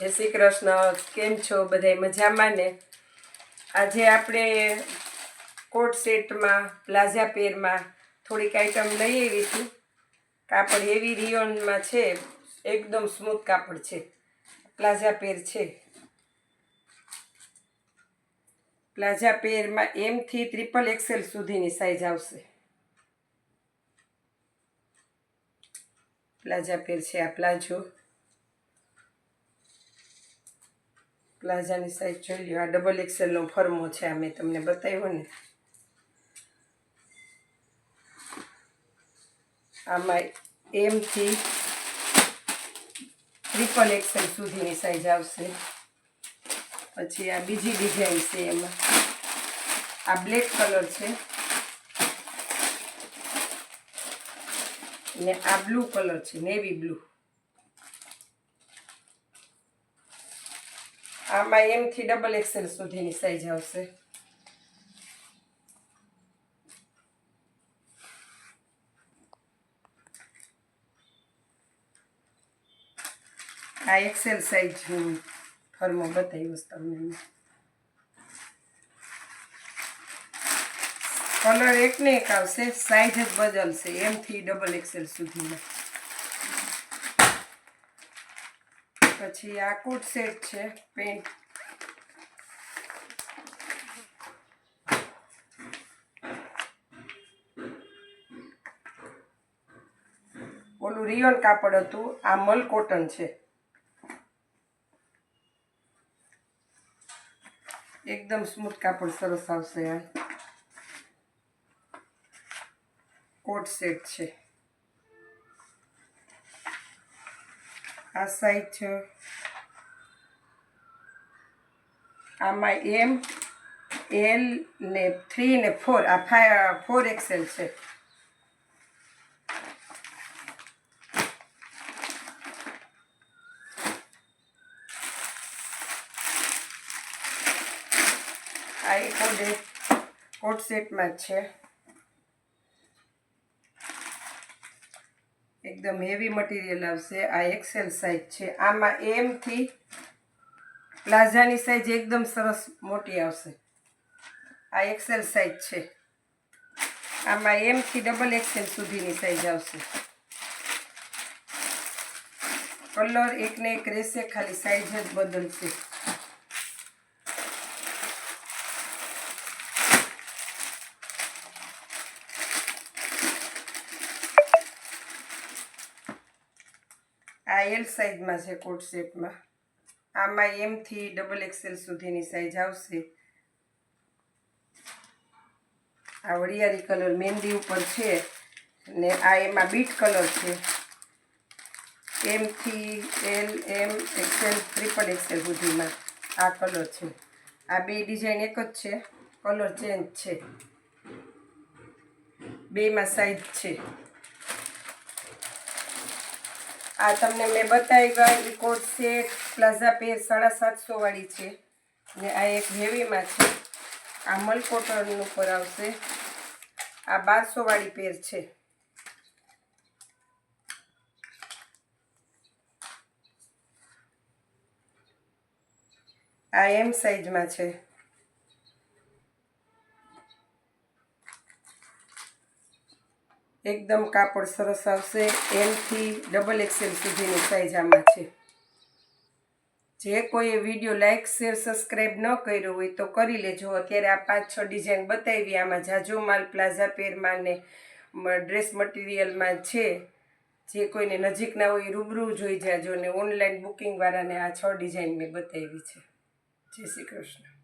જય શ્રી કૃષ્ણ. કેમ છો બધા મજામાં ને? આજે આપણે કોટ સેટમાં, પ્લાઝા પેરમાં થોડીક આઈટમ લઈ આવી છું કાપડ હેવી રિયોનમાં છે. એકદમ સ્મૂથ કાપડ છે. પ્લાઝા પેર છે. પ્લાઝા પેરમાં એમથી ત્રિપલ એક્સેલ સુધીની સાઈઝ આવશે. પ્લાઝા પેર છે આ, પ્લાઝો. પ્લાઝાની સાઈઝ જોઈ લ્યો. આ ડબલ એક્સેલનો ફર્મો છે, આ મેં તમને બતાવ્યો ને. આમાં એમથી ટ્રિપલ એક્સેલ સુધીની સાઈઝ આવશે. પછી આ બીજી ડિઝાઇન છે એમાં. આ બ્લેક કલર છે. ને આ બ્લુ કલર છે નેવી બ્લુ આમાં એમથી ડબલ એક્સેલ સુધીની સાઈઝ આવશે. આ એક્સેલ સાઈઝ હું ફર્મો બતાવીશ તમને કલર એક ને એક આવશે સાઈઝ જ બદલશે એમથી ડબલ એક્સેલ સુધીમાં. પછી આ કોટ સેટ છે પેન્ટ ઓલું રિયોન કાપડ હતું, આ મલ કોટન છે. એકદમ સ્મૂથ કાપડ સરસ આવશે આ. કોટ સેટ છે. આ સાઈડ છે આમાં એમ એલ ને થ્રી ને ફોર આ ફાઈ ફોર એક્સેલ છે આ એક કોડે સેટમાં છે એકદમ હેવી મટીરિયલ આવશે. આ એક્સેલ સાઈઝ છે. આમાં એમથી પ્લાઝાની સાઈઝ એકદમ સરસ મોટી આવશે. આ એક્સેલ સાઈઝ છે. આમાં એમથી ડબલ એક્સેલ સુધીની સાઈઝ આવશે. કલર એકને એક રહેશે ખાલી સાઈઝ જ બદલશે. આ એલ સાઈઝમાં છે કોટ શેપમાં આમાં એમથી ડબલ એક્સેલ સુધીની સાઈઝ આવશે. આ વરિયાળી કલર મહેંદી ઉપર છે ને આ એમાં બીટ કલર છે. એમથી L M XL triple XL સુધીમાં આ કલર છે. આ બે ડિઝાઇન એક જ છે. કલર ચેન્જ છે. બેમાં સાઈઝ છે. આ તમને મેં બતાવ્યા એ કોટ છે પ્લાઝા પેર સાડા સાતસો વાળી છે. ને આ એક હેવીમાં છે. આ મલ કોટન ઉપર આવશે. આ બારસો વાળી પેર છે. આ એમ સાઈઝમાં છે. એકદમ કાપડ સરસ આવશે. એમથી ડબલ એક્સેલ સુધીની સાઇઝ આમાં છે. જે કોઈ વીડિયો લાઇક શેર સબસ્ક્રાઈબ ન કર્યો હોય તો કરી લેજો. અત્યારે આ પાંચ, છ ડિઝાઇન બતાવી આમાં જાજો માલ પ્લાઝા પેરમાં ને ડ્રેસ મટીરિયલમાં છે. જે કોઈને નજીક ના હોય રૂબરૂ જોઈ જાજો ને ઓનલાઈન બુકિંગવાળાને આ છ ડિઝાઇન મેં બતાવી છે. જય શ્રી કૃષ્ણ.